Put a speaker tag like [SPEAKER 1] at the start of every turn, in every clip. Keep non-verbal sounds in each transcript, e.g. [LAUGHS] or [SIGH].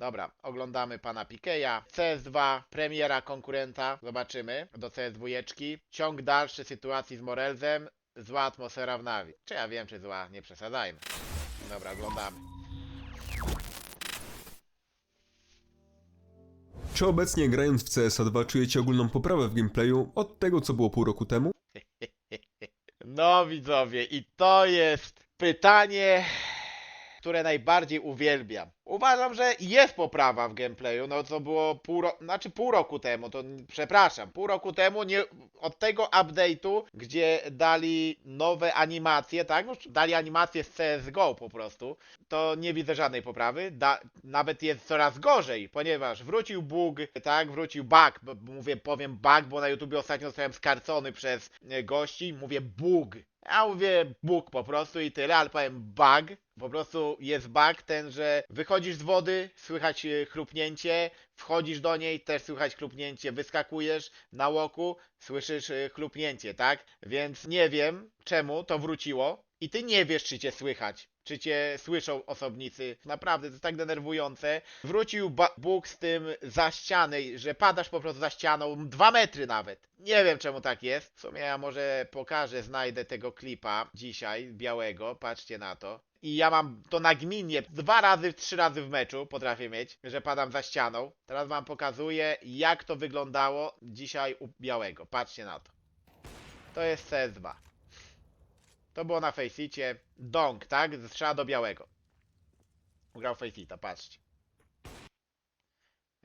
[SPEAKER 1] Dobra, oglądamy pana Pikeja. CS2, premiera konkurenta. Zobaczymy. Do CS2. Ciąg dalszy sytuacji z Morelzem. Zła atmosfera w Navi. Czy ja wiem, czy zła? Nie przesadzajmy. Dobra, oglądamy.
[SPEAKER 2] Czy obecnie grając w CSA 2 czujecie ogólną poprawę w gameplayu od tego, co było pół roku temu? [LAUGHS]
[SPEAKER 1] No widzowie, i to jest pytanie, które najbardziej uwielbiam. Uważam, że jest poprawa w gameplayu, no co było pół roku, znaczy pół roku temu, to przepraszam, pół roku temu nie, od tego update'u, gdzie dali nowe animacje, tak, no, dali animacje z CSGO po prostu, to nie widzę żadnej poprawy, da, nawet jest coraz gorzej, ponieważ wrócił bug, tak, wrócił bug, mówię, powiem bug, bo na YouTubie ostatnio zostałem skarcony przez e, gości, mówię bug, ja mówię bug po prostu i tyle, ale powiem bug. Po prostu jest bug ten, że wychodzisz z wody, słychać e, chlupnięcie, wchodzisz do niej, też słychać chlupnięcie, wyskakujesz na łoku, słyszysz e, chlupnięcie, tak? Więc nie wiem czemu to wróciło i ty nie wiesz, czy cię słychać. Czy cię słyszą osobnicy? Naprawdę, to jest tak denerwujące. Wrócił Bóg z tym za ściany, że padasz po prostu za ścianą, dwa metry nawet. Nie wiem czemu tak jest. W sumie ja może pokażę, znajdę tego klipa dzisiaj, białego, patrzcie na to. I ja mam to nagminnie, dwa razy, trzy razy w meczu potrafię mieć, że padam za ścianą. Teraz wam pokazuję, jak to wyglądało dzisiaj u białego. Patrzcie na to. To jest CS2. To było na Faceicie. Dong, tak? Strzała do białego. Ugrał Faceita, patrzcie.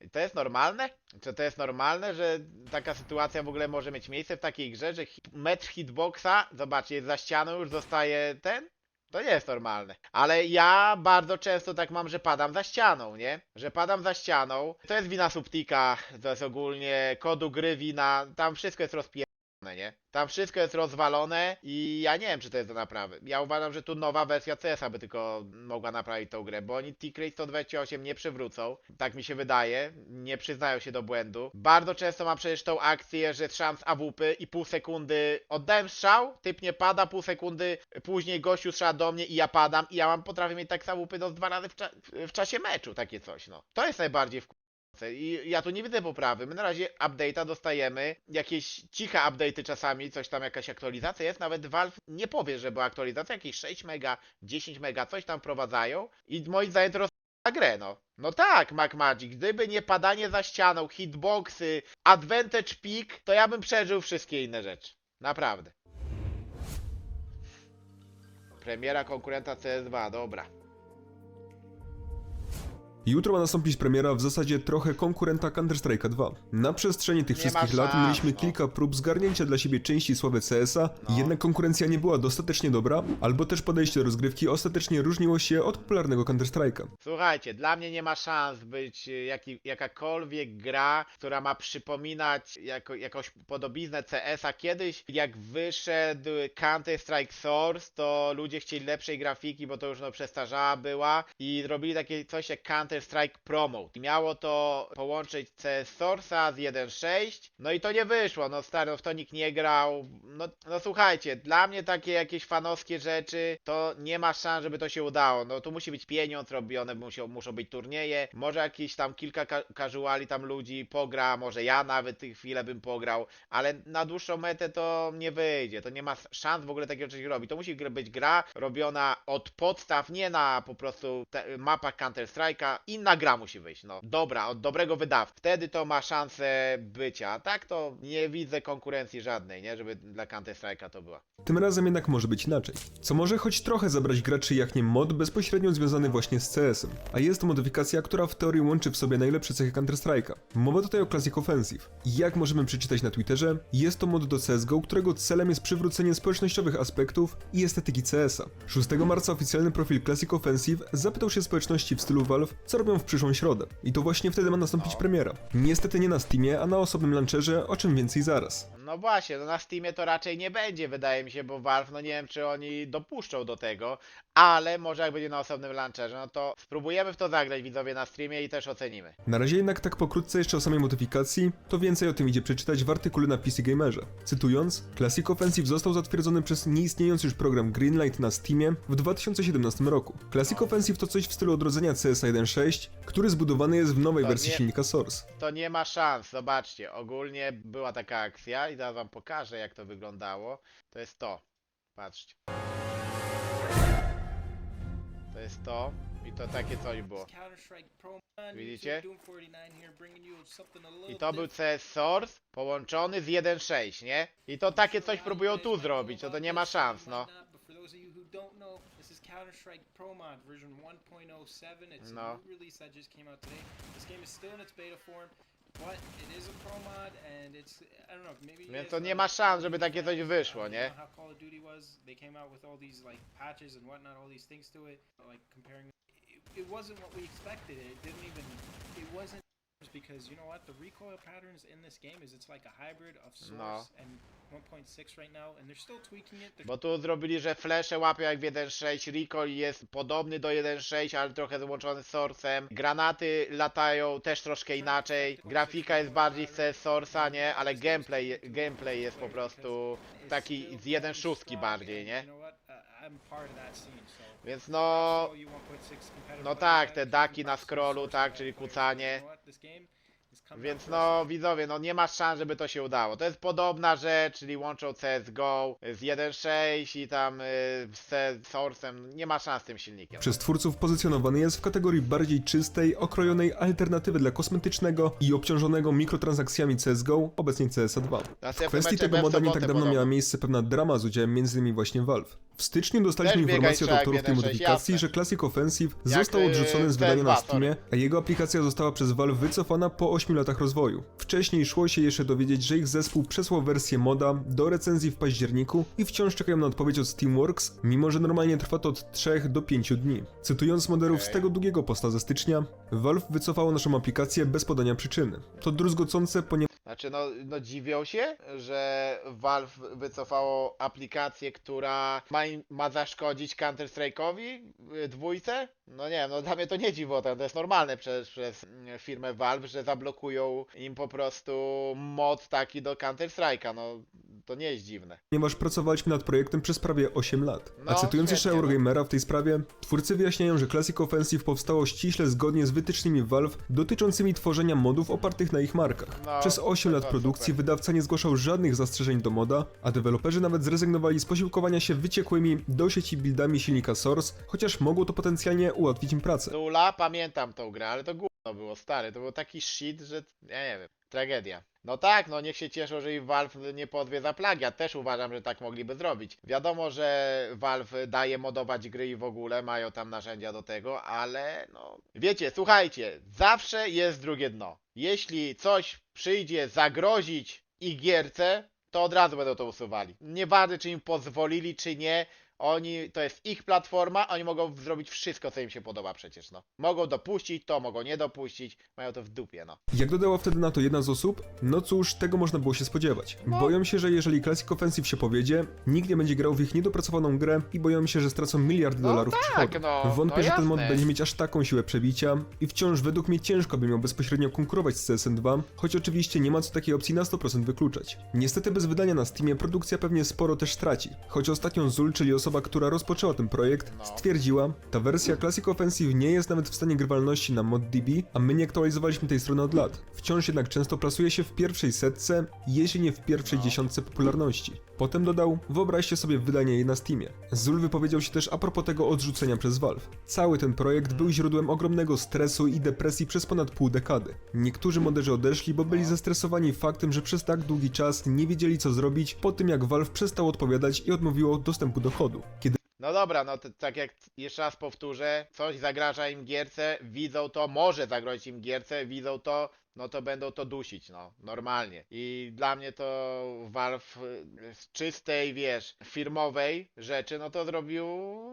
[SPEAKER 1] I to jest normalne? Czy to jest normalne, że taka sytuacja w ogóle może mieć miejsce w takiej grze, że hit, hitboxa, zobaczcie, jest za ścianą, już zostaje ten? To nie jest normalne. Ale ja bardzo często tak mam, że padam za ścianą, nie? Że padam za ścianą. To jest wina Subtika, to jest ogólnie kodu gry wina, tam wszystko jest rozpierdolone, nie? Tam wszystko jest rozwalone i ja nie wiem, czy to jest do naprawy. Ja uważam, że tu nowa wersja CS-a by tylko mogła naprawić tą grę, bo oni T-Crate 128 nie przywrócą. Tak mi się wydaje. Nie przyznają się do błędu. Bardzo często mam przecież tą akcję, że z AWP i pół sekundy oddałem strzał, typ nie pada, pół sekundy później gościu strzela do mnie i ja padam i ja mam potrafię mieć tak z AWP z dwa razy w, cza w czasie meczu, takie coś, no. To jest najbardziej w i ja tu nie widzę poprawy. My na razie update'a dostajemy, jakieś ciche update'y czasami, coś tam jakaś aktualizacja jest, nawet Valve nie powie, że była aktualizacja, jakieś 6 mega, 10 mega, coś tam wprowadzają i moim zdaniem to rozpala grę, no. No tak, MacMagic, gdyby nie padanie za ścianą, hitboxy, advantage peak, to ja bym przeżył wszystkie inne rzeczy. Naprawdę. Premiera konkurenta CS2, dobra.
[SPEAKER 2] Jutro ma nastąpić premiera w zasadzie trochę konkurenta Counter-Strike'a 2. Na przestrzeni tych
[SPEAKER 1] Nie
[SPEAKER 2] wszystkich lat
[SPEAKER 1] szans,
[SPEAKER 2] mieliśmy
[SPEAKER 1] no.
[SPEAKER 2] kilka prób zgarnięcia dla siebie części sławy CS-a,
[SPEAKER 1] No.
[SPEAKER 2] jednak konkurencja nie była dostatecznie dobra, albo też podejście do rozgrywki ostatecznie różniło się od popularnego Counter-Strike'a.
[SPEAKER 1] Słuchajcie, dla mnie nie ma szans być y, jaki, jakakolwiek gra, która ma przypominać jako, jakąś podobiznę CS-a. Kiedyś, jak wyszedł Counter-Strike Source, to ludzie chcieli lepszej grafiki, bo to już no przestarzała była i robili takie coś jak Counter-Strike Promote. Miało to połączyć CS Source'a z 1.6, no i to nie wyszło, no stary, no w to nikt nie grał. No, no słuchajcie, dla mnie takie jakieś fanowskie rzeczy, to nie ma szans, żeby to się udało. No tu musi być pieniądz robione, muszą, muszą być turnieje, może jakieś tam kilka ka casuali tam ludzi pogra, może ja nawet chwilę bym pograł, ale na dłuższą metę to nie wyjdzie, to nie ma szans w ogóle takiego czegoś robić. To musi być gra robiona od podstaw, nie na po prostu te, mapach Counter-Strike'a, inna gra musi wyjść, no. Dobra, od dobrego wydawcy. Wtedy to ma szansę bycia, tak to nie widzę konkurencji żadnej, nie, żeby dla Counter-Strike'a to była.
[SPEAKER 2] Tym razem jednak może być inaczej. Co może choć trochę zabrać graczy jak nie mod bezpośrednio związany właśnie z CS-em. A jest to modyfikacja, która w teorii łączy w sobie najlepsze cechy Counter-Strike'a. Mowa tutaj o Classic Offensive. Jak możemy przeczytać na Twitterze, jest to mod do CSGO, którego celem jest przywrócenie społecznościowych aspektów i estetyki CS-a. 6 marca oficjalny profil Classic Offensive zapytał się społeczności w stylu Valve, co co robią w przyszłą środę. I to właśnie wtedy ma nastąpić no. premiera. Niestety nie na Steamie, a na osobnym launcherze, o czym więcej zaraz.
[SPEAKER 1] No właśnie, no na Steamie to raczej nie będzie, wydaje mi się, bo Valve, no nie wiem, czy oni dopuszczą do tego, ale może jak będzie na osobnym launcherze, no to spróbujemy w to zagrać widzowie na streamie i też ocenimy.
[SPEAKER 2] Na razie jednak tak pokrótce jeszcze o samej modyfikacji, to więcej o tym idzie przeczytać w artykule na PC Gamerze. Cytując, Classic Offensive został zatwierdzony przez nieistniejący już program Greenlight na Steamie w 2017 roku. Classic Offensive to coś w stylu odrodzenia CS1.6, 6, który zbudowany jest w nowej
[SPEAKER 1] To
[SPEAKER 2] wersji
[SPEAKER 1] nie-
[SPEAKER 2] silnika Source.
[SPEAKER 1] To nie ma szans, zobaczcie. Ogólnie była taka akcja i zaraz wam pokażę jak to wyglądało. To jest to. Patrzcie. To jest to i to takie coś było. Widzicie? I to był CS Source połączony z 1.6, nie? I to takie coś próbują tu zrobić, no to nie ma szans, no.
[SPEAKER 3] This is Counter-Strike Pro Mod version 1.07. It's
[SPEAKER 1] No.
[SPEAKER 3] a new release that just came out today. This game is still in its beta form, but it is a pro mod and it's I don't know, maybe
[SPEAKER 1] Więc to nie ma szans, żeby takie coś wyszło,
[SPEAKER 3] uh,
[SPEAKER 1] nie?
[SPEAKER 3] how Call of Duty was? They came out with all these like patches and whatnot, all these things to it, like comparing it, it wasn't what we expected. It didn't even it wasn't because you know what the recoil patterns in this game is it's like a hybrid of Source
[SPEAKER 1] No.
[SPEAKER 3] and 1.6 right now and they're still tweaking it. They're
[SPEAKER 1] Bo tu zrobili, że flesze łapią jak w 1.6, recoil jest podobny do 1.6, ale trochę złączony z Source'em. Granaty latają też troszkę inaczej. Grafika jest bardziej z Source'a, nie? Ale gameplay, gameplay jest po prostu taki z 1.6 bardziej, nie? Więc no...
[SPEAKER 3] show you 1.6 competitive
[SPEAKER 1] no tak, te daki na scrollu, tak, czyli kucanie. Więc no widzowie, no nie ma szans, żeby to się udało. To jest podobna rzecz, czyli łączą CSGO z 1.6 i tam y, z Source'em. Nie ma szans z tym silnikiem.
[SPEAKER 2] Przez twórców pozycjonowany jest w kategorii bardziej czystej, okrojonej alternatywy dla kosmetycznego i obciążonego mikrotransakcjami CSGO, obecnie CSA 2. W kwestii tego moda nie tak dawno
[SPEAKER 1] podobno.
[SPEAKER 2] miała miejsce pewna drama z udziałem m.in. właśnie Valve. W styczniu dostaliśmy
[SPEAKER 1] Też
[SPEAKER 2] informację od autorów tej
[SPEAKER 1] 1.6,
[SPEAKER 2] modyfikacji,
[SPEAKER 1] jasne.
[SPEAKER 2] że Classic Offensive
[SPEAKER 1] Jak,
[SPEAKER 2] został odrzucony z wydania na
[SPEAKER 1] CS2,
[SPEAKER 2] Steamie, a jego aplikacja została przez Valve wycofana po 8 latach rozwoju. Wcześniej szło się jeszcze dowiedzieć, że ich zespół przesłał wersję moda do recenzji w październiku i wciąż czekają na odpowiedź od Steamworks, mimo że normalnie trwa to od 3 do 5 dni. Cytując moderów z tego długiego posta ze stycznia, Valve wycofało naszą aplikację bez podania przyczyny. To druzgocące, ponieważ
[SPEAKER 1] Znaczy, no, no dziwią się, że Valve wycofało aplikację, która ma, ma zaszkodzić Counter-Strike'owi y, dwójce? No nie, no dla mnie to nie dziwota, to jest normalne przez, przez mm, firmę Valve, że zablokują im po prostu mod taki do Counter-Strike'a, no to nie jest dziwne.
[SPEAKER 2] ponieważ pracowaliśmy nad projektem przez prawie 8 lat. A
[SPEAKER 1] No,
[SPEAKER 2] cytując jeszcze
[SPEAKER 1] no.
[SPEAKER 2] Eurogamera w tej sprawie, twórcy wyjaśniają, że Classic Offensive powstało ściśle zgodnie z wytycznymi Valve dotyczącymi tworzenia modów opartych na ich markach.
[SPEAKER 1] No,
[SPEAKER 2] Przez 8
[SPEAKER 1] to
[SPEAKER 2] lat produkcji
[SPEAKER 1] super.
[SPEAKER 2] wydawca nie zgłaszał żadnych zastrzeżeń do moda, a deweloperzy nawet zrezygnowali z posiłkowania się wyciekłymi do sieci buildami silnika Source, chociaż mogło to potencjalnie ułatwić im pracę.
[SPEAKER 1] Dula, pamiętam tą grę, ale to gówno było stary, to był taki shit, że ja nie wiem, tragedia. No tak, no niech się cieszą, że i Valve nie pozwie za plagiat, też uważam, że tak mogliby zrobić. Wiadomo, że Valve daje modować gry i w ogóle mają tam narzędzia do tego, ale no... Wiecie, słuchajcie, zawsze jest drugie dno. Jeśli coś przyjdzie zagrozić ich gierce, to od razu będą to usuwali. Nieważne, czy im pozwolili, czy nie, oni, to jest ich platforma, oni mogą zrobić wszystko, co im się podoba przecież, no. Mogą dopuścić to, mogą nie dopuścić, mają to w dupie, no.
[SPEAKER 2] Jak dodała wtedy na to jedna z osób, no cóż, tego można było się spodziewać.
[SPEAKER 1] No.
[SPEAKER 2] Boją się, że jeżeli Classic Offensive się powiedzie, nikt nie będzie grał w ich niedopracowaną grę i boją się, że stracą miliardy
[SPEAKER 1] No
[SPEAKER 2] dolarów
[SPEAKER 1] tak,
[SPEAKER 2] przychodu.
[SPEAKER 1] no,
[SPEAKER 2] Wątpię,
[SPEAKER 1] no
[SPEAKER 2] że ten mod będzie mieć aż taką siłę przebicia i wciąż według mnie ciężko by miał bezpośrednio konkurować z CSN 2, choć oczywiście nie ma co takiej opcji na 100% wykluczać. Niestety bez wydania na Steamie produkcja pewnie sporo też straci, choć ostatnio Zul, czyli osoba, która rozpoczęła ten projekt,
[SPEAKER 1] No.
[SPEAKER 2] stwierdziła, ta wersja Classic Offensive nie jest nawet w stanie grywalności na ModDB, a my nie aktualizowaliśmy tej strony od lat. Wciąż jednak często plasuje się w pierwszej setce, jeśli nie w pierwszej
[SPEAKER 1] No.
[SPEAKER 2] dziesiątce popularności. Potem dodał, wyobraźcie sobie wydanie jej na Steamie. Zul wypowiedział się też a propos tego odrzucenia przez Valve. Cały ten projekt był źródłem ogromnego stresu i depresji przez ponad pół dekady. Niektórzy moderzy odeszli, bo byli zestresowani faktem, że przez tak długi czas nie wiedzieli co zrobić po tym jak Valve przestał odpowiadać i odmówiło dostępu do kodu. Kiedy
[SPEAKER 1] No dobra, no to tak jak jeszcze raz powtórzę, coś zagraża im gierce, widzą to, może zagrozić im gierce, widzą to, no to będą to dusić, no, normalnie. I dla mnie to Valve z czystej, wiesz, firmowej rzeczy, no to zrobił,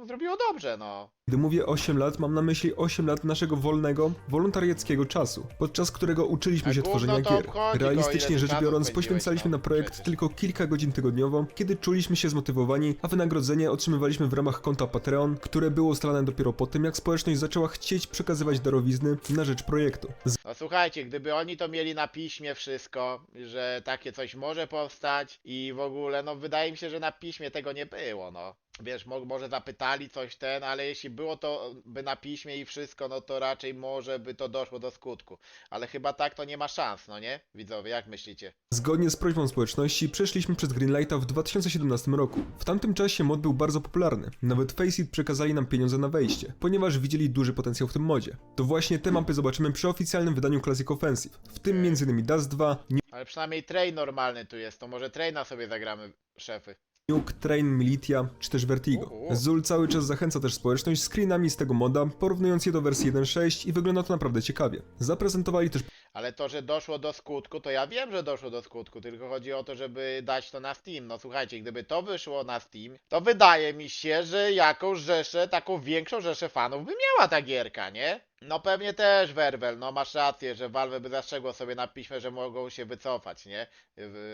[SPEAKER 1] zrobiło dobrze, no.
[SPEAKER 2] Gdy mówię 8 lat, mam na myśli 8 lat naszego wolnego, wolontariackiego czasu, podczas którego uczyliśmy
[SPEAKER 1] A
[SPEAKER 2] się tworzenia gier. Realistycznie rzecz biorąc, poświęcaliśmy na projekt
[SPEAKER 1] przecież.
[SPEAKER 2] tylko kilka godzin tygodniowo, kiedy czuliśmy się zmotywowani, a wynagrodzenie otrzymywaliśmy w ramach konta Patreon, które było ustalane dopiero po tym, jak społeczność zaczęła chcieć przekazywać darowizny na rzecz projektu.
[SPEAKER 1] No słuchajcie, gdyby oni to mieli na piśmie wszystko, że takie coś może powstać i w ogóle, no wydaje mi się, że na piśmie tego nie było, no. Wiesz, mo może zapytali coś ten, ale jeśli było to by na piśmie i wszystko, no to raczej może by to doszło do skutku. Ale chyba tak to nie ma szans, no nie? Widzowie, jak myślicie?
[SPEAKER 2] Zgodnie z prośbą społeczności przeszliśmy przez Greenlighta w 2017 roku. W tamtym czasie mod był bardzo popularny. Nawet Faceit przekazali nam pieniądze na wejście, ponieważ widzieli duży potencjał w tym modzie. To właśnie te mapy zobaczymy przy oficjalnym wydaniu Classic Offensive, w tym m.in. Dust 2,
[SPEAKER 1] Ale przynajmniej train normalny tu jest, to może traina sobie zagramy, szefy.
[SPEAKER 2] Nuke, Train, Militia czy też Vertigo. Zul cały czas zachęca też społeczność screenami z tego moda, porównując je do wersji 1.6 i wygląda to naprawdę ciekawie. Zaprezentowali też
[SPEAKER 1] Ale to, że doszło do skutku, to ja wiem, że doszło do skutku, tylko chodzi o to, żeby dać to na Steam. No słuchajcie, gdyby to wyszło na Steam, to wydaje mi się, że jakąś rzeszę, taką większą rzeszę fanów by miała ta gierka, nie? No pewnie też, Werwel, no masz rację, że Valve by zastrzegło sobie na piśmie, że mogą się wycofać, nie?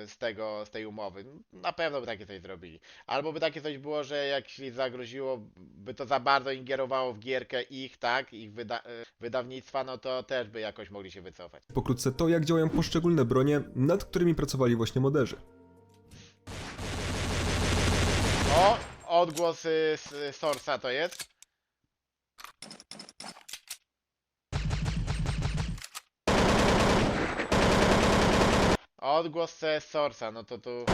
[SPEAKER 1] Z tego, z tej umowy. Na pewno by takie coś zrobili. Albo by takie coś było, że jak jeśli zagroziło, by to za bardzo ingerowało w gierkę ich, tak? Ich wyda e, wydawnictwa, no to też by jakoś mogli się wycofać.
[SPEAKER 2] pokrótce to, jak działają poszczególne bronie, nad którymi pracowali właśnie moderzy.
[SPEAKER 1] O, odgłos y, z Source'a to jest. Odgłos z Source'a, no to tu...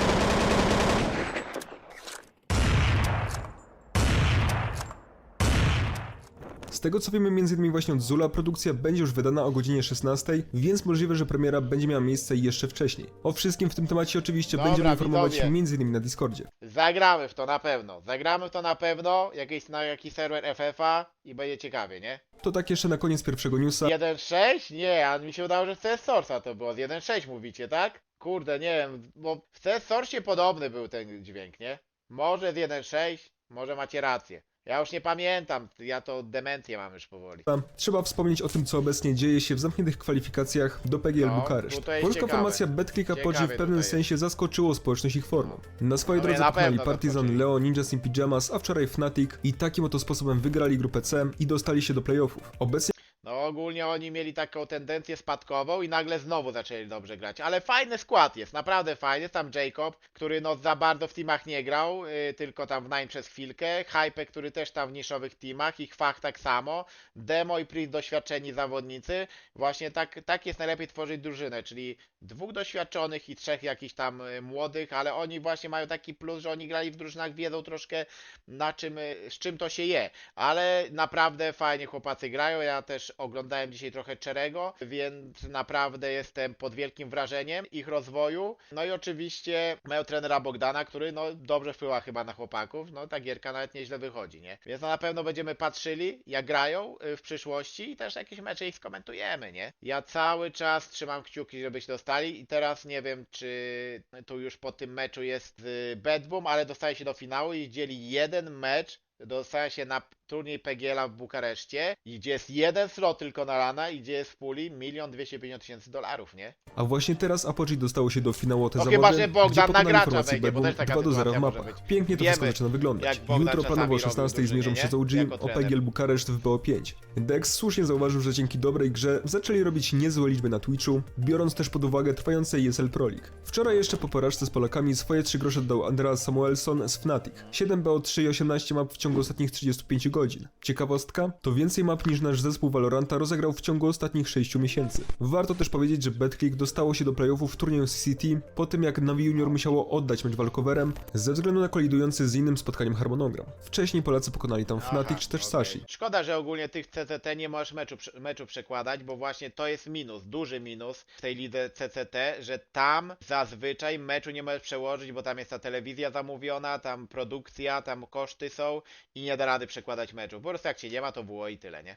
[SPEAKER 2] tego co wiemy m.in. właśnie od Zula, produkcja będzie już wydana o godzinie 16, więc możliwe, że premiera będzie miała miejsce jeszcze wcześniej. O wszystkim w tym temacie oczywiście
[SPEAKER 1] Dobra,
[SPEAKER 2] będziemy informować
[SPEAKER 1] widzowie.
[SPEAKER 2] m.in. na Discordzie.
[SPEAKER 1] Zagramy w to na pewno. Zagramy w to na pewno, jakiś, na jakiś serwer FF-a i będzie ciekawie, nie?
[SPEAKER 2] To tak jeszcze na koniec pierwszego newsa.
[SPEAKER 1] 1.6? Nie, a mi się udało, że w CS Source'a to było. Z 1.6 mówicie, tak? Kurde, nie wiem, bo w CS Source'ie podobny był ten dźwięk, nie? Może z 1.6, może macie rację. Ja już nie pamiętam, ja to demencję mam już powoli.
[SPEAKER 2] Trzeba wspomnieć o tym, co obecnie dzieje się w zamkniętych kwalifikacjach do PGL
[SPEAKER 1] No,
[SPEAKER 2] Bukareszt. Polska
[SPEAKER 1] ciekawe.
[SPEAKER 2] formacja Betclick Apogee w pewnym sensie zaskoczyło społeczność ich formą. Na swojej
[SPEAKER 1] No,
[SPEAKER 2] drodze
[SPEAKER 1] na
[SPEAKER 2] pokonali Partizan. Leo, Ninjas in Pyjamas, a wczoraj Fnatic i takim oto sposobem wygrali grupę C i dostali się do playoffów. Obecnie
[SPEAKER 1] No ogólnie oni mieli taką tendencję spadkową i nagle znowu zaczęli dobrze grać. Ale fajny skład jest, naprawdę fajny. Tam Jacob, który no za bardzo w teamach nie grał, yy, tylko tam w Nine przez chwilkę. Hype, który też tam w niszowych teamach. Ich fach tak samo. Demo i Priest doświadczeni zawodnicy. Właśnie tak, tak jest najlepiej tworzyć drużynę, czyli dwóch doświadczonych i trzech jakichś tam y, młodych, ale oni właśnie mają taki plus, że oni grali w drużynach, wiedzą troszkę na czym, y, z czym to się je. Ale naprawdę fajnie chłopacy grają. Ja też oglądałem dzisiaj trochę Czerego, więc naprawdę jestem pod wielkim wrażeniem ich rozwoju. No i oczywiście mają trenera Bogdana, który no dobrze wpływa chyba na chłopaków. No ta gierka nawet nieźle wychodzi, nie? Więc no, na pewno będziemy patrzyli, jak grają y, w przyszłości i też jakieś mecze ich skomentujemy, nie? Ja cały czas trzymam kciuki, żeby się dostali i teraz nie wiem, czy tu już po tym meczu jest y, Bad Boom, ale dostaje się do finału i dzieli jeden mecz dostaje się na turniej PGL-a w Bukareszcie, i gdzie jest jeden slot tylko na lana i gdzie jest w puli 1 250 tysięcy dolarów, nie?
[SPEAKER 2] A właśnie teraz Apogee dostało się do finału te
[SPEAKER 1] No
[SPEAKER 2] zawody,
[SPEAKER 1] chyba, że Bogdan
[SPEAKER 2] gdzie
[SPEAKER 1] na
[SPEAKER 2] pokonali
[SPEAKER 1] gracza
[SPEAKER 2] formację
[SPEAKER 1] wejdzie, bo też taka
[SPEAKER 2] 2 do 0 w
[SPEAKER 1] sytuacja może
[SPEAKER 2] mapach.
[SPEAKER 1] być.
[SPEAKER 2] Pięknie to
[SPEAKER 1] Wiemy,
[SPEAKER 2] wszystko zaczyna wyglądać.
[SPEAKER 1] jak Bogdan
[SPEAKER 2] Jutro
[SPEAKER 1] czasami
[SPEAKER 2] planowo o
[SPEAKER 1] robił
[SPEAKER 2] 16
[SPEAKER 1] drużynie,
[SPEAKER 2] zmierzą się z OG
[SPEAKER 1] Jako
[SPEAKER 2] o
[SPEAKER 1] trener.
[SPEAKER 2] PGL Bukareszt w BO5. Dex słusznie zauważył, że dzięki dobrej grze zaczęli robić niezłe liczby na Twitchu, biorąc też pod uwagę trwające ESL Pro League. Wczoraj jeszcze po porażce z Polakami swoje 3 grosze dał Andreas Samuelson z Fnatic. 7 BO3 i 18 map w ciągu ostatnich 35 godzin. Ciekawostka? To więcej map niż nasz zespół Valoranta rozegrał w ciągu ostatnich 6 miesięcy. Warto też powiedzieć, że BetClick dostało się do playoffów w turnieju CCT po tym jak Navi Junior musiało oddać mecz walkowerem ze względu na kolidujący z innym spotkaniem harmonogram. Wcześniej Polacy pokonali tam Fnatic
[SPEAKER 1] Aha,
[SPEAKER 2] czy też
[SPEAKER 1] okej.
[SPEAKER 2] Sashi.
[SPEAKER 1] Szkoda, że ogólnie tych CCT nie możesz meczu, meczu przekładać, bo właśnie to jest minus, duży minus w tej lidze CCT, że tam zazwyczaj meczu nie możesz przełożyć, bo tam jest ta telewizja zamówiona, tam produkcja, tam koszty są i nie da rady przekładać meczu. Po prostu jak się nie ma, to było i tyle, nie?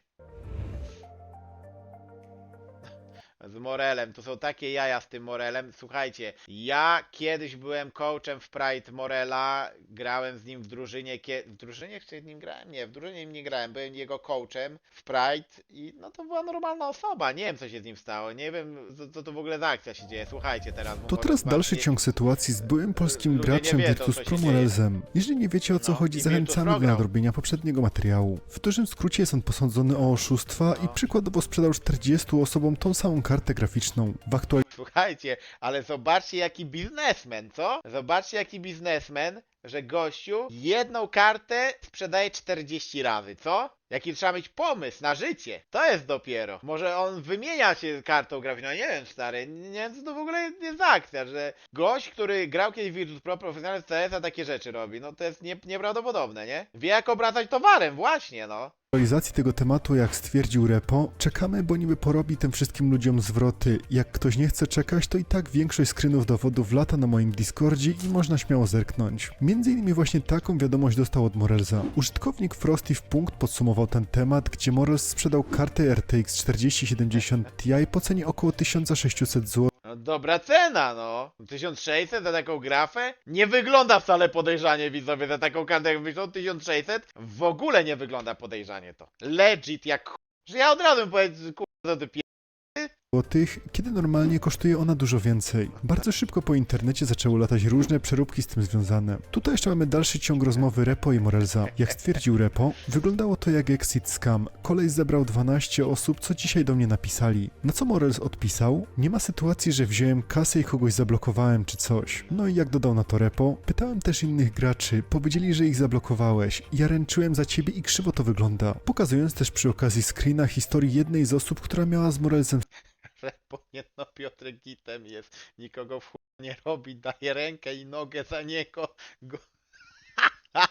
[SPEAKER 1] Z Morelem, tu są takie jaja z tym Morelem. Słuchajcie, ja kiedyś byłem coachem w Pride Morela, grałem z nim w drużynie, w drużynie czy z nim grałem? Nie, w drużynie nim nie grałem, byłem jego coachem w Pride i no to była normalna osoba, nie wiem co się z nim stało, nie wiem co, to w ogóle za akcja się dzieje, słuchajcie teraz.
[SPEAKER 4] To teraz dalszy
[SPEAKER 1] nie-
[SPEAKER 4] ciąg sytuacji z byłym polskim graczem Virtus Pro. Morelzem. Jeżeli nie wiecie o co
[SPEAKER 1] No,
[SPEAKER 4] chodzi,
[SPEAKER 1] i
[SPEAKER 4] zachęcamy do nadrobienia poprzedniego materiału. W dużym skrócie jest on posądzony o oszustwa i
[SPEAKER 1] No.
[SPEAKER 4] przykładowo sprzedał 40 osobom tą samą kartę kartę graficzną w aktualności
[SPEAKER 1] Słuchajcie, ale zobaczcie jaki biznesmen, co? Zobaczcie jaki biznesmen, że gościu jedną kartę sprzedaje 40 razy, co? Jaki trzeba mieć pomysł na życie. To jest dopiero. Może on wymienia się kartą graficzną, nie wiem stary, nie wiem co to w ogóle jest akcja, że gość, który grał kiedyś w Virtus Pro profesjonalny w CS, a takie rzeczy robi, no to jest nie, nieprawdopodobne, nie? Wie jak obracać towarem, właśnie, no.
[SPEAKER 4] Aktualizacji tego tematu, jak stwierdził Repo, czekamy, bo niby porobi tym wszystkim ludziom zwroty. Jak ktoś nie chce czekać, to i tak większość screenów dowodów lata na moim Discordzie i można śmiało zerknąć. Między innymi właśnie taką wiadomość dostał od Morelza. Użytkownik Frosty w punkt podsumował ten temat, gdzie Morels sprzedał kartę RTX 4070 Ti po cenie około 1600 zł.
[SPEAKER 1] No dobra cena, no. 1600 za taką grafę? Nie wygląda wcale podejrzanie, widzowie, za taką kartę jak myślą 1600. W ogóle nie wygląda podejrzanie to. Legit jak. Że ja od razu bym powiedział, kurwa, ty.
[SPEAKER 4] Złotych, kiedy normalnie kosztuje ona dużo więcej. Bardzo szybko po internecie zaczęły latać różne przeróbki z tym związane. Tutaj jeszcze mamy dalszy ciąg rozmowy Repo i Morelza. Jak stwierdził Repo, wyglądało to jak exit scam. Kolej zebrał 12 osób, co dzisiaj do mnie napisali. Na co Morels odpisał? Nie ma sytuacji, że wziąłem kasę i kogoś zablokowałem czy coś. No i jak dodał na to Repo, pytałem też innych graczy, powiedzieli, że ich zablokowałeś. Ja ręczyłem za ciebie i krzywo to wygląda. Pokazując też przy okazji screena historii jednej z osób, która miała z Morelsem
[SPEAKER 1] Bo nie no, Piotrek gitem jest. Nikogo w chuj nie robi, daje rękę i nogę za niego. Go... [LAUGHS]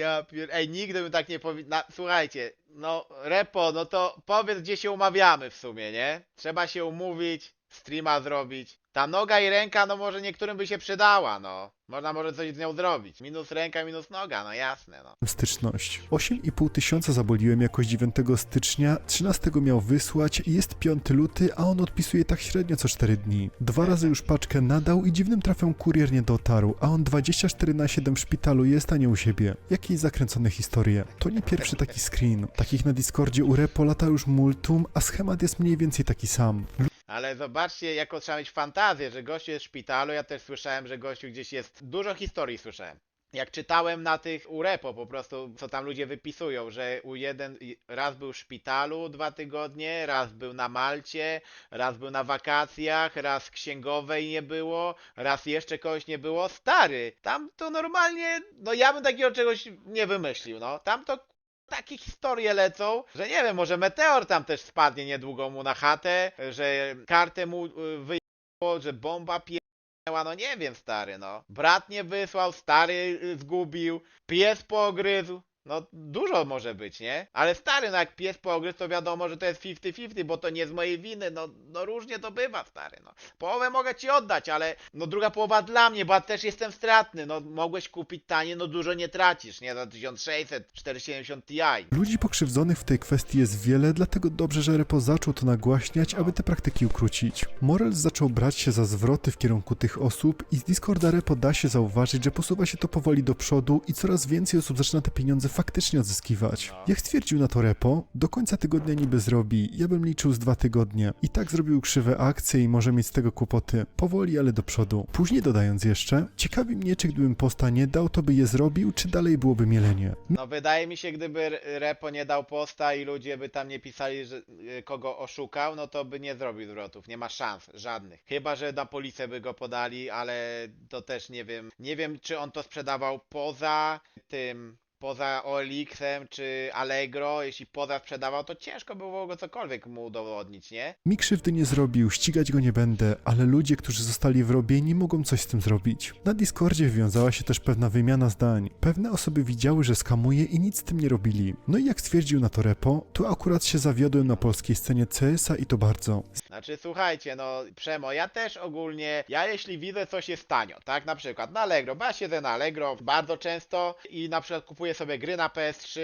[SPEAKER 1] ja pier... Ej, nigdy bym tak nie powiedział. Słuchajcie, no repo, no to powiedz gdzie się umawiamy w sumie, nie? Trzeba się umówić, streama zrobić. Ta noga i ręka, no może niektórym by się przydała, no. Można może coś z nią zrobić. Minus ręka, minus noga, no jasne, no.
[SPEAKER 4] styczność. 8,5 tysiąca zaboliłem jakoś 9 stycznia, 13 miał wysłać, jest 5 luty, a on odpisuje tak średnio co 4 dni. Dwa razy już paczkę nadał i dziwnym trafem kurier nie dotarł, a on 24 na 7 w szpitalu jest, a nie u siebie. Jakieś zakręcone historie. To nie pierwszy taki screen. Takich na Discordzie u Repo lata już multum, a schemat jest mniej więcej taki sam.
[SPEAKER 1] Ale zobaczcie, jaką trzeba mieć fantazję, że gościu jest w szpitalu. Ja też słyszałem, że gościu gdzieś jest. Dużo historii słyszałem. Jak czytałem na tych urepo po prostu, co tam ludzie wypisują, że u jeden raz był w szpitalu dwa tygodnie, raz był na Malcie, raz był na wakacjach, raz księgowej nie było, raz jeszcze kogoś nie było. Stary, tam to normalnie, no ja bym takiego czegoś nie wymyślił, no. Tam to takie historie lecą, że nie wiem, może meteor tam też spadnie niedługo mu na chatę, że kartę mu y, wyjęło, że bomba pierdolała, no nie wiem stary, no. Brat nie wysłał, stary y, zgubił, pies pogryzł. No dużo może być, nie? Ale stary, no jak pies pogryzł, to wiadomo, że to jest 50-50, bo to nie z mojej winy, no, no różnie to bywa, stary, no. Połowę mogę ci oddać, ale no druga połowa dla mnie, bo ja też jestem stratny, no mogłeś kupić tanie, no dużo nie tracisz, nie? Za 1600, 470 Ti.
[SPEAKER 4] Ludzi pokrzywdzonych w tej kwestii jest wiele, dlatego dobrze, że Repo zaczął to nagłaśniać, aby te praktyki ukrócić. Morels zaczął brać się za zwroty w kierunku tych osób i z Discorda Repo da się zauważyć, że posuwa się to powoli do przodu i coraz więcej osób zaczyna te pieniądze faktycznie odzyskiwać. Jak stwierdził na to Repo, do końca tygodnia niby zrobi, ja bym liczył z dwa tygodnie. I tak zrobił krzywe akcje i może mieć z tego kłopoty. Powoli, ale do przodu. Później dodając jeszcze, ciekawi mnie, czy gdybym posta nie dał, to by je zrobił, czy dalej byłoby mielenie.
[SPEAKER 1] No wydaje mi się, gdyby Repo nie dał posta i ludzie by tam nie pisali, że y, kogo oszukał, no to by nie zrobił zwrotów. Nie ma szans, żadnych. Chyba, że na policję by go podali, ale to też nie wiem. Nie wiem, czy on to sprzedawał poza tym, poza OLX-em czy Allegro. Jeśli poza sprzedawał, to ciężko by było go cokolwiek mu udowodnić, nie?
[SPEAKER 4] Mi krzywdy nie zrobił, ścigać go nie będę, ale ludzie, którzy zostali w robie, nie mogą coś z tym zrobić. Na Discordzie wywiązała się też pewna wymiana zdań. Pewne osoby widziały, że skamuje i nic z tym nie robili. No i jak stwierdził na to Repo, tu akurat się zawiodłem na polskiej scenie CS-a i to bardzo.
[SPEAKER 1] Znaczy, słuchajcie, no, Przemo, ja też ogólnie, ja jeśli widzę coś jest tanio, tak, na przykład na Allegro, bo ja siedzę na Allegro bardzo często i na przykład kupuję sobie gry na PS3,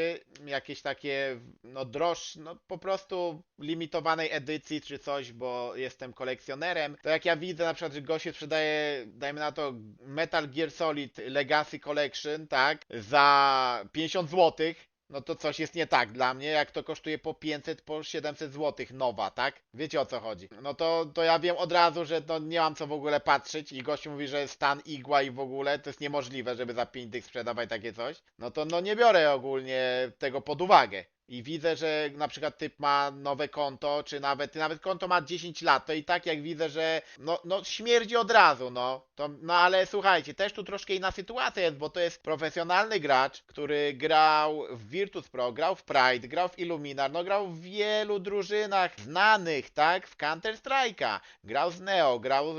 [SPEAKER 1] jakieś takie, no, droższe, no, po prostu limitowanej edycji czy coś, bo jestem kolekcjonerem, to jak ja widzę na przykład, że goście sprzedaje, dajmy na to, Metal Gear Solid Legacy Collection, tak, za 50 złotych, no to coś jest nie tak dla mnie, jak to kosztuje po 500, po 700 zł nowa, tak? Wiecie o co chodzi. No to, to ja wiem od razu, że to nie mam co w ogóle patrzeć i gościu mówi, że stan igła i w ogóle to jest niemożliwe, żeby za 5 dych sprzedawać takie coś. No to no nie biorę ogólnie tego pod uwagę. I widzę, że na przykład typ ma nowe konto, czy nawet, nawet konto ma 10 lat, to i tak jak widzę, że no, no śmierdzi od razu, no. To, no ale słuchajcie, też tu troszkę inna sytuacja jest, bo to jest profesjonalny gracz, który grał w Virtus Pro, grał w Pride, grał w Illuminar, no grał w wielu drużynach znanych, tak, w Counter Strike'a, grał z Neo, grał z,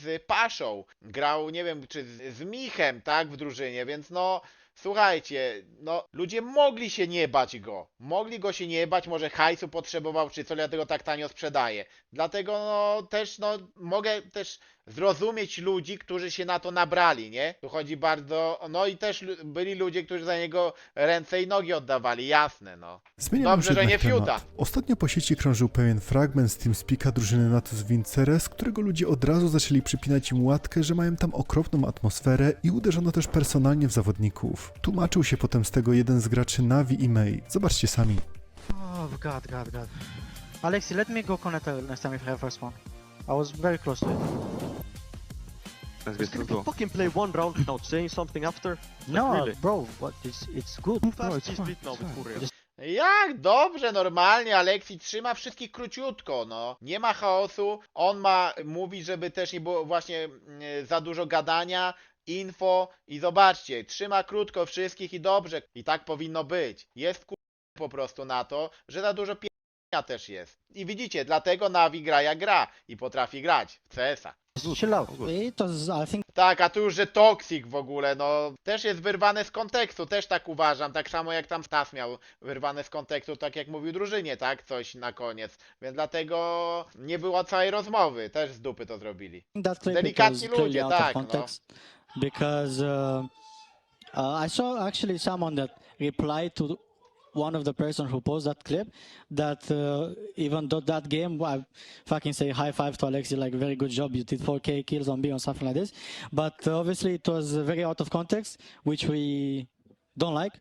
[SPEAKER 1] z Paszą, grał, nie wiem, czy z, z Michem, tak, w drużynie, więc no, Słuchajcie, no ludzie mogli się nie bać go. Mogli go się nie bać, może hajsu potrzebował, czy co, dlatego tak tanio sprzedaje. Dlatego no też no mogę też zrozumieć ludzi, którzy się na to nabrali, nie? Tu chodzi bardzo, no i też byli ludzie, którzy za niego ręce i nogi oddawali, jasne, no.
[SPEAKER 4] Zmieniam
[SPEAKER 1] Dobrze, że nie
[SPEAKER 4] temat.
[SPEAKER 1] fiuta.
[SPEAKER 4] Ostatnio po sieci krążył pewien fragment z TeamSpeaka drużyny Natus Vinceres, którego ludzie od razu zaczęli przypinać im łatkę, że mają tam okropną atmosferę i uderzono też personalnie w zawodników. Tłumaczył się potem z tego jeden z graczy Navi i May. Zobaczcie sami.
[SPEAKER 5] Oh god, god, god. Alexi, let me go connect uh, next time if I have first one. I was very close to it.
[SPEAKER 6] Let's
[SPEAKER 7] Can
[SPEAKER 6] get
[SPEAKER 7] you
[SPEAKER 6] go.
[SPEAKER 7] fucking play one round without saying something after?
[SPEAKER 5] No,
[SPEAKER 7] really?
[SPEAKER 5] bro, what? It's it's good.
[SPEAKER 7] Too
[SPEAKER 5] bro,
[SPEAKER 7] fast
[SPEAKER 5] it's fine,
[SPEAKER 7] now with. Furia.
[SPEAKER 5] Just
[SPEAKER 1] Jak dobrze, normalnie, Aleksi trzyma wszystkich króciutko, no. Nie ma chaosu, on ma, mówi, żeby też nie było właśnie mm, za dużo gadania, info i zobaczcie, trzyma krótko wszystkich i dobrze. I tak powinno być. Jest ku... po prostu na to, że za dużo pieniądza też jest. I widzicie, dlatego Navi gra jak gra i potrafi grać w CS-a.
[SPEAKER 5] chill out.
[SPEAKER 8] I think,
[SPEAKER 1] Tak, a tu już, że Toxic w ogóle, no też jest wyrwane z kontekstu, też tak uważam, tak samo jak tam Stas miał wyrwane z kontekstu, tak jak mówił drużynie, tak, coś na koniec, więc dlatego nie było całej rozmowy, też z dupy to zrobili.
[SPEAKER 8] that clip it
[SPEAKER 1] Delikatni
[SPEAKER 8] clearly
[SPEAKER 1] ludzie,
[SPEAKER 8] out
[SPEAKER 1] tak, no.
[SPEAKER 8] context because uh, uh, I saw actually someone that replied to one of the person who posted that clip that uh, even though that game I fucking say high five to Alexi like very good job you did 4k kills on B or something like this. But uh, obviously it was very out of context which we don't like.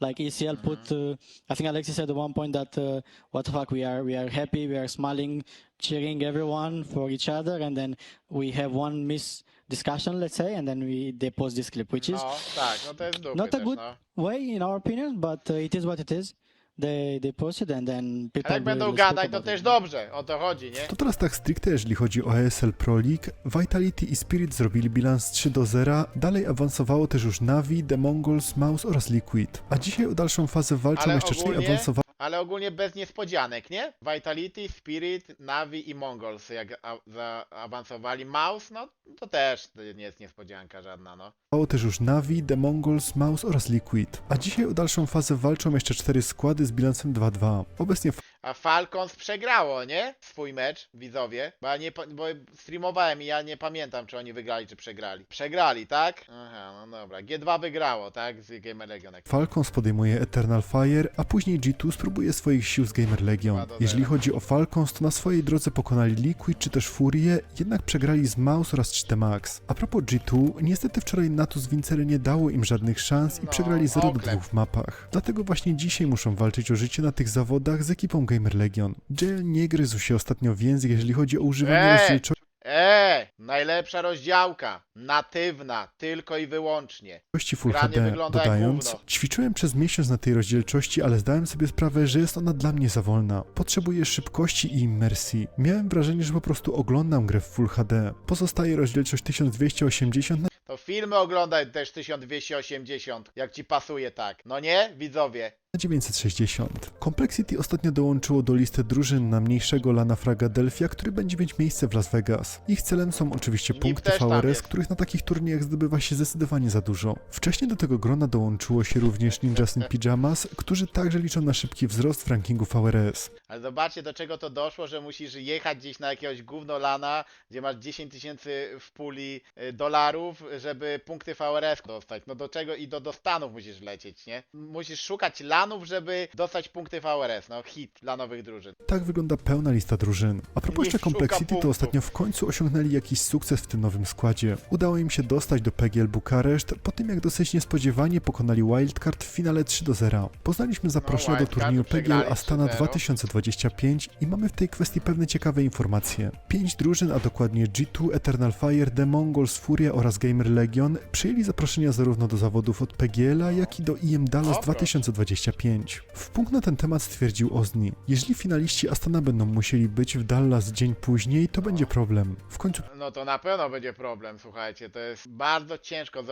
[SPEAKER 8] Like ECL put uh, I think Alexi said at one point that uh, what the fuck we are we are happy we are smiling cheering everyone for each other and then we have one miss discussion let's say and then we they post this clip which is
[SPEAKER 1] No, tak, no to jest dupy
[SPEAKER 8] not a
[SPEAKER 1] też,
[SPEAKER 8] good
[SPEAKER 1] no.
[SPEAKER 8] way in our opinion but uh, it is what it is they they posted and then people
[SPEAKER 1] A jak
[SPEAKER 8] will
[SPEAKER 1] będą
[SPEAKER 8] speak
[SPEAKER 1] gadać, to
[SPEAKER 8] about
[SPEAKER 1] też
[SPEAKER 8] it.
[SPEAKER 1] dobrze, o to chodzi, nie?
[SPEAKER 4] To teraz tak stricte, jeżeli chodzi o ESL Pro League, Vitality i Spirit zrobili bilans 3 do 0, dalej awansowało też już Navi, The Mongols, Mouse oraz Liquid. A dzisiaj o dalszą fazę walczą
[SPEAKER 1] Ale
[SPEAKER 4] jeszcze cztery
[SPEAKER 1] ogólnie-
[SPEAKER 4] awansowane
[SPEAKER 1] Ale ogólnie bez niespodzianek, nie? Vitality, Spirit, Navi i Mongols jak zaawansowali. Mouse, no to też nie jest niespodzianka żadna, no.
[SPEAKER 4] Mało też już Navi, The Mongols, Mouse oraz Liquid. A dzisiaj o dalszą fazę walczą jeszcze cztery składy z bilansem 2-2. Obecnie
[SPEAKER 1] A Falcons przegrało, nie? Swój mecz, widzowie. Bo ja nie, bo streamowałem i ja nie pamiętam, czy oni wygrali, czy przegrali. Przegrali, tak? Aha, no dobra. G2 wygrało, tak? Z Gamer Legion.
[SPEAKER 4] Falcons podejmuje Eternal Fire, a później G2 spróbuje swoich sił z Gamer Legion. Jeżeli chodzi o Falcons, to na swojej drodze pokonali Liquid czy też Furię, jednak przegrali z Mouse oraz 3 Max. A propos G2, niestety wczoraj Natus Vincery nie dało im żadnych szans i
[SPEAKER 1] No,
[SPEAKER 4] przegrali 0 do
[SPEAKER 1] oklep.
[SPEAKER 4] 2 w mapach. Dlatego właśnie dzisiaj muszą walczyć o życie na tych zawodach z ekipą Gamer Legion. JL nie gryzł się ostatnio w język, jeżeli chodzi o używanie
[SPEAKER 1] Ej!
[SPEAKER 4] rozdzielczości
[SPEAKER 1] Eee, najlepsza rozdziałka. Natywna, tylko i wyłącznie.
[SPEAKER 4] Full HD,
[SPEAKER 1] wygląda jak
[SPEAKER 4] dodając,
[SPEAKER 1] gówno.
[SPEAKER 4] ćwiczyłem przez miesiąc na tej rozdzielczości, ale zdałem sobie sprawę, że jest ona dla mnie za wolna. Potrzebuję szybkości i immersji. Miałem wrażenie, że po prostu oglądam grę w Full HD. Pozostaje rozdzielczość 1280 na
[SPEAKER 1] To filmy oglądaj też 1280, jak ci pasuje tak. No nie, widzowie?
[SPEAKER 4] 960. Complexity ostatnio dołączyło do listy drużyn na mniejszego lana Fraga Delphia, który będzie mieć miejsce w Las Vegas. Ich celem są oczywiście punkty
[SPEAKER 1] też tam
[SPEAKER 4] VRS,
[SPEAKER 1] jest.
[SPEAKER 4] których na takich turniejach zdobywa się zdecydowanie za dużo. Wcześniej do tego grona dołączyło się również Ninjas in Pyjamas, którzy także liczą na szybki wzrost w rankingu VRS.
[SPEAKER 1] Ale zobaczcie do czego to doszło, że musisz jechać gdzieś na jakiegoś gówno lana, gdzie masz 10 tysięcy w puli y, dolarów, żeby punkty VRS dostać. No do czego i do, do Stanów musisz lecieć, nie? Musisz szukać lanów, żeby dostać punkty VRS. No hit dla nowych drużyn.
[SPEAKER 4] Tak wygląda pełna lista drużyn. A propos jeszcze
[SPEAKER 1] szuka
[SPEAKER 4] Complexity, to
[SPEAKER 1] punktów.
[SPEAKER 4] ostatnio w końcu osiągnęli jakiś sukces w tym nowym składzie. Udało im się dostać do PGL Bukareszt, po tym jak dosyć niespodziewanie pokonali Wildcard w finale 3 do 0. Poznaliśmy zaproszenia do
[SPEAKER 1] No, Wildcard
[SPEAKER 4] turnieju PGL Astana
[SPEAKER 1] 3-0.
[SPEAKER 4] 2025 i mamy w tej kwestii pewne ciekawe informacje. Pięć drużyn, a dokładnie G2, Eternal Fire, The Mongols, Furia oraz Gamer Legion przyjęli zaproszenia zarówno do zawodów od PGL-a, jak i do IM Dallas
[SPEAKER 1] O, proszę.
[SPEAKER 4] 2025. 25. W punkt na ten temat stwierdził Ozni. Jeżeli finaliści Astana będą musieli być w Dallas dzień później, to będzie problem. W końcu
[SPEAKER 1] No to na pewno będzie problem, słuchajcie, to jest bardzo ciężko.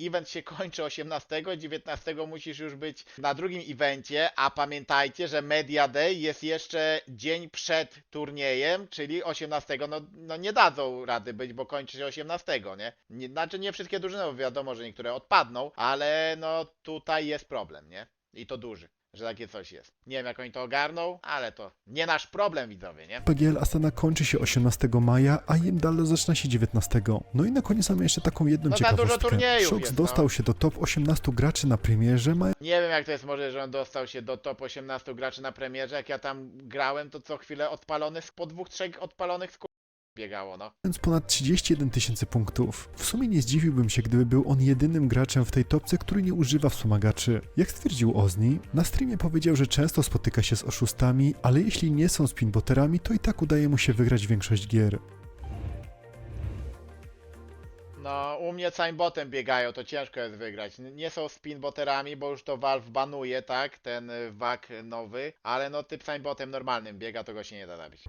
[SPEAKER 1] Event się kończy 18, 19 musisz już być na drugim evencie, a pamiętajcie, że Media Day jest jeszcze dzień przed turniejem, czyli 18, no, no nie dadzą rady być, bo kończy się 18, nie? nie? Znaczy nie wszystkie drużyny, bo wiadomo, że niektóre odpadną, ale no tutaj jest problem, nie? I to duży. Że takie coś jest. Nie wiem jak oni to ogarną, ale to nie nasz problem widzowie, nie?
[SPEAKER 4] PGL Astana kończy się 18 maja, a im Dallas zaczyna się 19. No i na koniec mamy jeszcze taką jedną
[SPEAKER 1] No za dużo
[SPEAKER 4] ciekawostkę.
[SPEAKER 1] turniejów
[SPEAKER 4] Shox
[SPEAKER 1] jest,
[SPEAKER 4] dostał
[SPEAKER 1] no.
[SPEAKER 4] się do top 18 graczy na premierze, mając
[SPEAKER 1] Nie wiem jak to jest może, że on dostał się do top 18 graczy na premierze. Jak ja tam grałem, to co chwilę odpalony, sk- po dwóch, trzech odpalonych sk- biegało, no.
[SPEAKER 4] ponad 31 tysięcy punktów. W sumie nie zdziwiłbym się, gdyby był on jedynym graczem w tej topce, który nie używa wspomagaczy. Jak stwierdził Ozni, na streamie powiedział, że często spotyka się z oszustami, ale jeśli nie są spinbotterami, to i tak udaje mu się wygrać większość gier.
[SPEAKER 1] No, u mnie botem biegają, to ciężko jest wygrać. N- Nie są spinboterami, bo już to Valve banuje, tak? Ten y, wak nowy, ale no typ botem normalnym biega, to go się nie da zabić.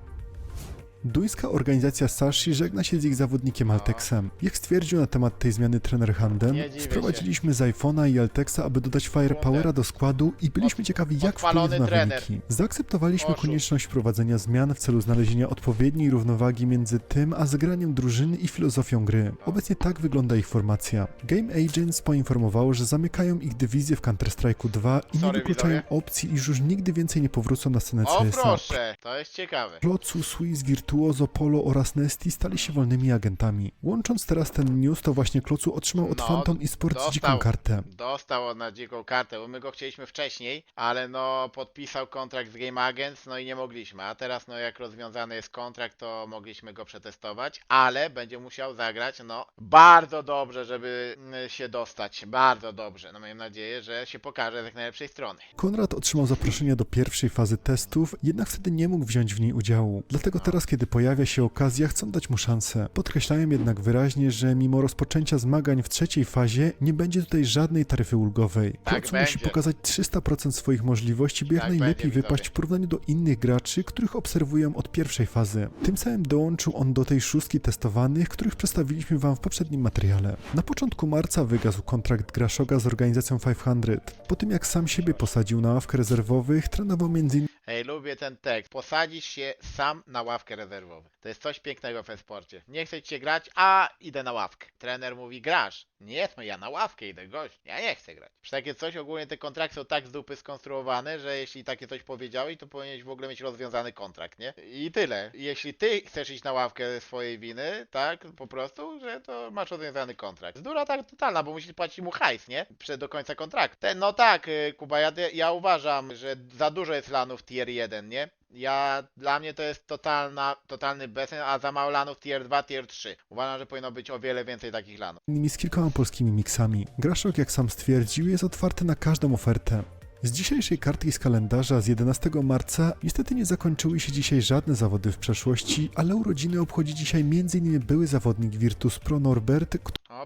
[SPEAKER 4] Duńska organizacja Sashi żegna się z ich zawodnikiem. Altexem. Jak stwierdził na temat tej zmiany trener
[SPEAKER 1] się.
[SPEAKER 4] sprowadziliśmy z iPhone'a i Altexa, aby dodać Firepowera do składu i byliśmy ciekawi, jak wpłynie na wyniki. Zaakceptowaliśmy konieczność wprowadzenia zmian w celu znalezienia odpowiedniej równowagi między tym, a zagraniem drużyny i filozofią gry. Obecnie tak wygląda ich formacja. Game Agents poinformowało, że zamykają ich dywizję w Counter-Strike'u 2 i nie wykluczają opcji, iż już nigdy więcej nie powrócą na scenę
[SPEAKER 1] O
[SPEAKER 4] CSA.
[SPEAKER 1] proszę, to jest ciekawe.
[SPEAKER 4] Klocu, Swiss, Virtuoso, Polo oraz Nesty stali się wolnymi agentami. Łącząc teraz ten news, to właśnie Klocu otrzymał od
[SPEAKER 1] No,
[SPEAKER 4] Phantom Esports
[SPEAKER 1] dostał.
[SPEAKER 4] dziką kartę.
[SPEAKER 1] Dostał on na dziką kartę, bo my go chcieliśmy wcześniej, ale no podpisał kontrakt z Game Agents, no i nie mogliśmy. A teraz no jak rozwiązany jest kontrakt, to mogliśmy go przetestować, ale będzie musiał zagrać no bardzo dobrze, żeby mm, się dostać. Bardzo dobrze. No mam nadzieję, że się pokaże z jak najlepszej strony.
[SPEAKER 4] Konrad otrzymał zaproszenie do pierwszej fazy testów, jednak wtedy nie mógł wziąć w niej udziału. Dlatego teraz, kiedy pojawia się okazja, chcą dać mu szansę. Podkreślają jednak wyraźnie, że mimo rozpoczęcia zmagań w trzeciej fazie, nie będzie tutaj żadnej taryfy ulgowej.
[SPEAKER 1] Tak
[SPEAKER 4] Klocu musi pokazać 300% swoich możliwości, by jak
[SPEAKER 1] Tak
[SPEAKER 4] najlepiej
[SPEAKER 1] będzie,
[SPEAKER 4] wypaść w porównaniu do innych graczy, których obserwują od pierwszej fazy. Tym samym dołączył on do tej szóstki testowanych, których przedstawiliśmy wam w poprzednim materiale. Na początku marca wygasł kontrakt Graszoga z organizacją 500. Po tym jak sam siebie posadził na ławkę rezerwowych, trenował m.in.
[SPEAKER 1] Ej, lubię ten tekst. Posadzisz się sam na ławkę rezerwową. To jest coś pięknego w e-sporcie. Nie chcę cię grać, a idę na ławkę. Trener mówi, grasz. Nie, no ja na ławkę idę, gość. Ja nie chcę grać. Przy takie coś, ogólnie te kontrakty są tak z dupy skonstruowane, że jeśli takie coś powiedziałeś, to powinieneś w ogóle mieć rozwiązany kontrakt, nie? I tyle. Jeśli ty chcesz iść na ławkę ze swojej winy, tak, po prostu, że to masz rozwiązany kontrakt. Zdura tak totalna, bo musisz płacić mu hajs, nie? Przed do końca kontraktu. Ten, no tak, y, Kuba, ja, ja uważam, że za dużo jest lanów tier 1, nie? Ja, dla mnie to jest totalna, totalny bezsens, a za mało lanów tier 2, tier 3. Uważam, że powinno być o wiele więcej takich lanów.
[SPEAKER 4] z kilkoma polskimi miksami. Graszok, jak sam stwierdził, jest otwarty na każdą ofertę. Z dzisiejszej kartki z kalendarza z 11 marca niestety nie zakończyły się dzisiaj żadne zawody w przeszłości, ale urodziny obchodzi dzisiaj m.in. były zawodnik Virtus Pro Norbert,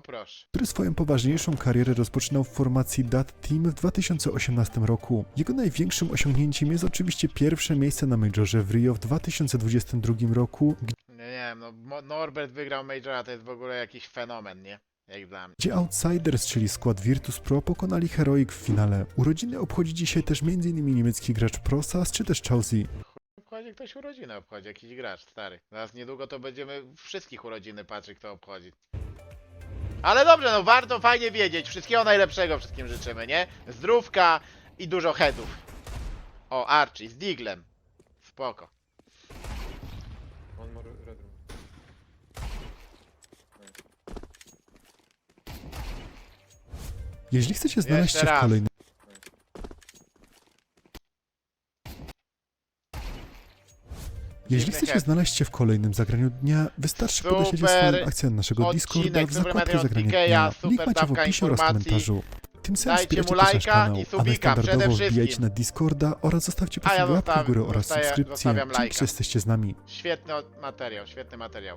[SPEAKER 1] proszę.
[SPEAKER 4] który swoją poważniejszą karierę rozpoczynał w formacji DAT Team w 2018 roku. Jego największym osiągnięciem jest oczywiście pierwsze miejsce na Majorze w Rio w 2022 roku,
[SPEAKER 1] Nie, nie wiem, no Mo- Norbert wygrał Majora, to jest w ogóle jakiś fenomen, nie?
[SPEAKER 4] Gdzie Outsiders, czyli skład Virtus Pro, pokonali Heroic w finale. Urodziny obchodzi dzisiaj też m.in. niemiecki gracz Prosas czy też Chelsea.
[SPEAKER 1] Obchodzi ktoś urodziny, obchodzi jakiś gracz, stary. Zaraz niedługo to będziemy wszystkich urodziny patrzeć, kto obchodzi. Ale dobrze, no warto fajnie wiedzieć. Wszystkiego najlepszego wszystkim życzymy, nie? Zdrówka i dużo headów. O, Archie, z Diglem. Spoko.
[SPEAKER 4] Jeśli chcecie znaleźć się w
[SPEAKER 1] raz.
[SPEAKER 4] kolejnym Jeśli chcecie znaleźć się w kolejnym zagraniu dnia, wystarczy
[SPEAKER 1] Super
[SPEAKER 4] swoją akcję na naszego
[SPEAKER 1] odcinek,
[SPEAKER 4] Discorda w zakładce
[SPEAKER 1] materiał
[SPEAKER 4] zagrania dnia. Link macie w
[SPEAKER 1] dawka
[SPEAKER 4] opisie oraz
[SPEAKER 1] informacji.
[SPEAKER 4] komentarzu. Tym samym
[SPEAKER 1] Dajcie
[SPEAKER 4] wspieracie
[SPEAKER 1] mu
[SPEAKER 4] też nasz
[SPEAKER 1] lajka
[SPEAKER 4] kanał,
[SPEAKER 1] i
[SPEAKER 4] a
[SPEAKER 1] subika przede
[SPEAKER 4] najstandardowo
[SPEAKER 1] wszystkim.
[SPEAKER 4] wbijajcie na Discorda oraz zostawcie po
[SPEAKER 1] A ja
[SPEAKER 4] sobie łapkę w
[SPEAKER 1] zostawiam-
[SPEAKER 4] górę oraz
[SPEAKER 1] zostaję-
[SPEAKER 4] subskrypcję.
[SPEAKER 1] zostawiam
[SPEAKER 4] Dzięki, że jesteście z nami.
[SPEAKER 1] Świetny materiał, świetny materiał.